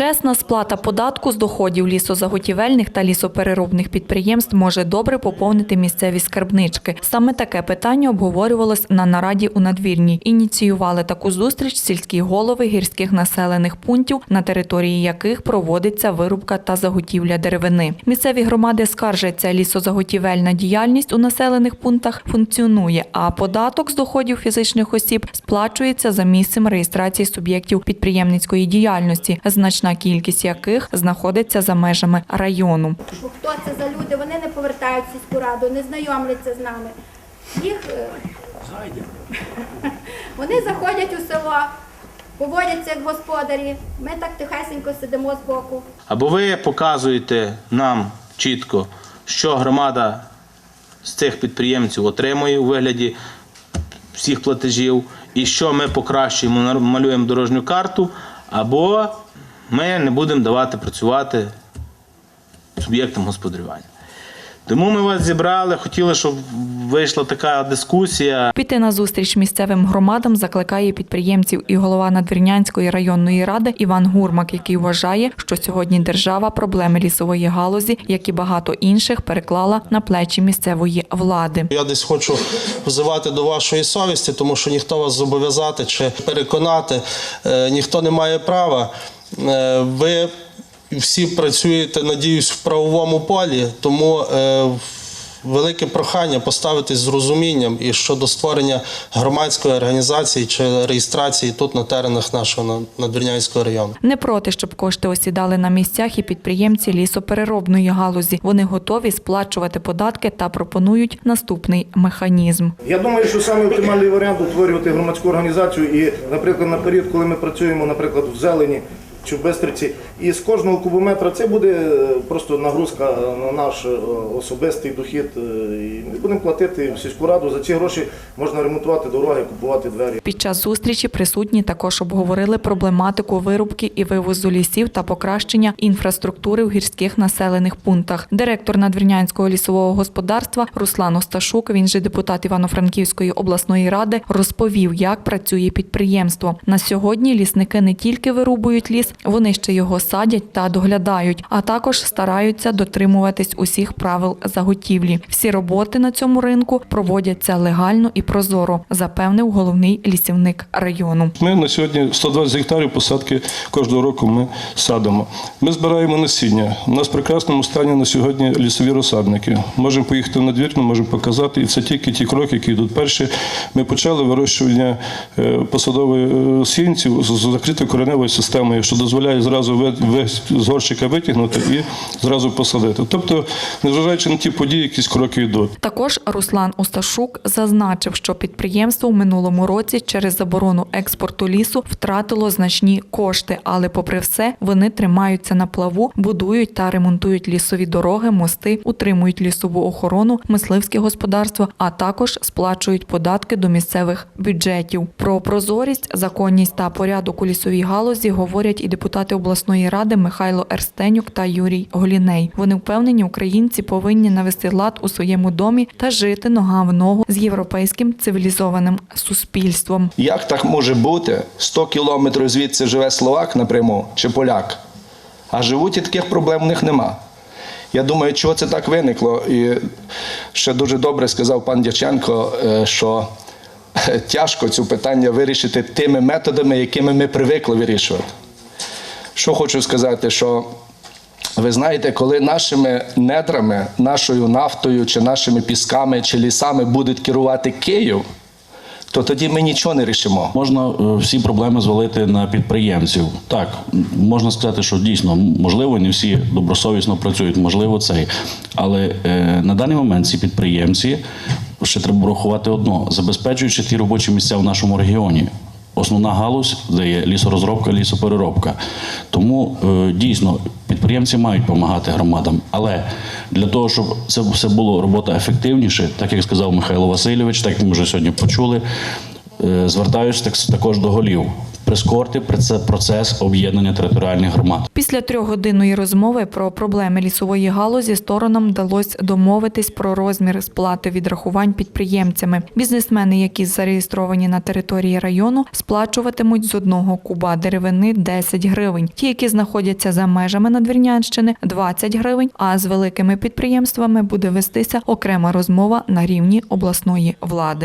Чесна сплата податку з доходів лісозаготівельних та лісопереробних підприємств може добре поповнити місцеві скарбнички. Саме таке питання обговорювалось на нараді у надвірній. Ініціювали таку зустріч сільські голови гірських населених пунктів, на території яких проводиться вирубка та заготівля деревини. Місцеві громади скаржаться, лісозаготівельна діяльність у населених пунктах функціонує, а податок з доходів фізичних осіб сплачується за місцем реєстрації суб'єктів підприємницької діяльності, значна кількість яких знаходиться за межами району. Хто це за люди? Вони не повертають в сільську раду, не знайомляться з нами. Їх е, вони заходять у село, поводяться як господарі. Ми так тихесенько сидимо збоку. Або ви показуєте нам чітко, що громада з цих підприємців отримує у вигляді всіх платежів, і що ми покращуємо, малюємо дорожню карту, або ми не будемо давати працювати суб'єктам господарювання. Тому ми вас зібрали, хотіли, щоб вийшла така дискусія. Піти на зустріч місцевим громадам закликає підприємців і голова Надвірнянської районної ради Іван Гурмак, який вважає, що сьогодні держава проблеми лісової галузі, як і багато інших, переклала на плечі місцевої влади. Я десь хочу взивати до вашої совісті, тому що ніхто вас зобов'язати чи переконати, е, ніхто не має права. Е, Ви всі працюєте, надіюсь, в правовому полі, тому е, велике прохання поставитись з розумінням і щодо створення громадської організації чи реєстрації тут на теренах нашого Надвірнянського району. Не проти, щоб кошти осідали на місцях і підприємці лісопереробної галузі. Вони готові сплачувати податки та пропонують наступний механізм. Я думаю, що саме оптимальний варіант утворювати громадську організацію і, наприклад, на період, коли ми працюємо, наприклад, в зелені чи в Бестриці, і з кожного кубометра це буде е, просто нагрузка на наш е, особистий дохід. е, І ми будемо платити в сільську раду. За ці гроші можна ремонтувати дороги, купувати двері. Під час зустрічі присутні також обговорили проблематику вирубки і вивозу лісів та покращення інфраструктури в гірських населених пунктах. Директор Надвірнянського лісового господарства Руслан Осташук, він же депутат Івано-Франківської обласної ради, розповів, як працює підприємство. На сьогодні лісники не тільки вирубують ліс, вони ще його садять та доглядають, а також стараються дотримуватись усіх правил заготівлі. Всі роботи на цьому ринку проводяться легально і прозоро, запевнив головний лісівник району. Ми на сьогодні 120 гектарів посадки кожного року ми садимо. Ми збираємо насіння. У нас в прекрасному стані на сьогодні лісові розсадники. Можемо поїхати на двір, можемо показати. І це тільки ті кроки, які йдуть. Перші ми почали вирощування е, посадових е, сінців з закритою кореневою системою, дозволяє зразу весь з горщика витягнути і зразу посадити. Тобто, незважаючи на ті події, якісь кроки йдуть. Також Руслан Осташук зазначив, що підприємство в минулому році через заборону експорту лісу втратило значні кошти, але попри все вони тримаються на плаву, будують та ремонтують лісові дороги, мости, утримують лісову охорону, мисливське господарство, а також сплачують податки до місцевих бюджетів. Про прозорість, законність та порядок у лісовій галузі говорять і депутати обласної ради Михайло Ерстенюк та Юрій Голіней. Вони впевнені, українці повинні навести лад у своєму домі та жити нога в ногу з європейським цивілізованим суспільством. Як так може бути? 100 кілометрів звідси живе словак напряму чи поляк, а живуть і таких проблем в них нема. Я думаю, чого це так виникло. І ще дуже добре сказав пан Дяченко, е, що е, тяжко цю питання вирішити тими методами, якими ми привикли вирішувати. Що хочу сказати, що ви знаєте, коли нашими недрами, нашою нафтою, чи нашими пісками, чи лісами буде керувати Київ, то тоді ми нічого не рішимо. Можна е, всі проблеми звалити на підприємців. Так, можна сказати, що дійсно можливо не всі добросовісно працюють, можливо, цей. Але е, на даний момент ці підприємці ще треба врахувати одно, забезпечуючи ті робочі місця в нашому регіоні. Основна галузь де є лісорозробка, лісопереробка. Тому е, дійсно підприємці мають допомагати громадам. Але для того, щоб це все було робота ефективніше, так як сказав Михайло Васильович, так як ми вже сьогодні почули, Е, Звертаюся так, також до голів прискорити процес об'єднання територіальних громад. Після трьохгодинної розмови про проблеми лісової галузі сторонам вдалося домовитись про розмір сплати відрахувань підприємцями. Бізнесмени, які зареєстровані на території району, сплачуватимуть з одного куба деревини 10 гривень. Ті, які знаходяться за межами Надвірнянщини, 20 гривень. А з великими підприємствами буде вестися окрема розмова на рівні обласної влади.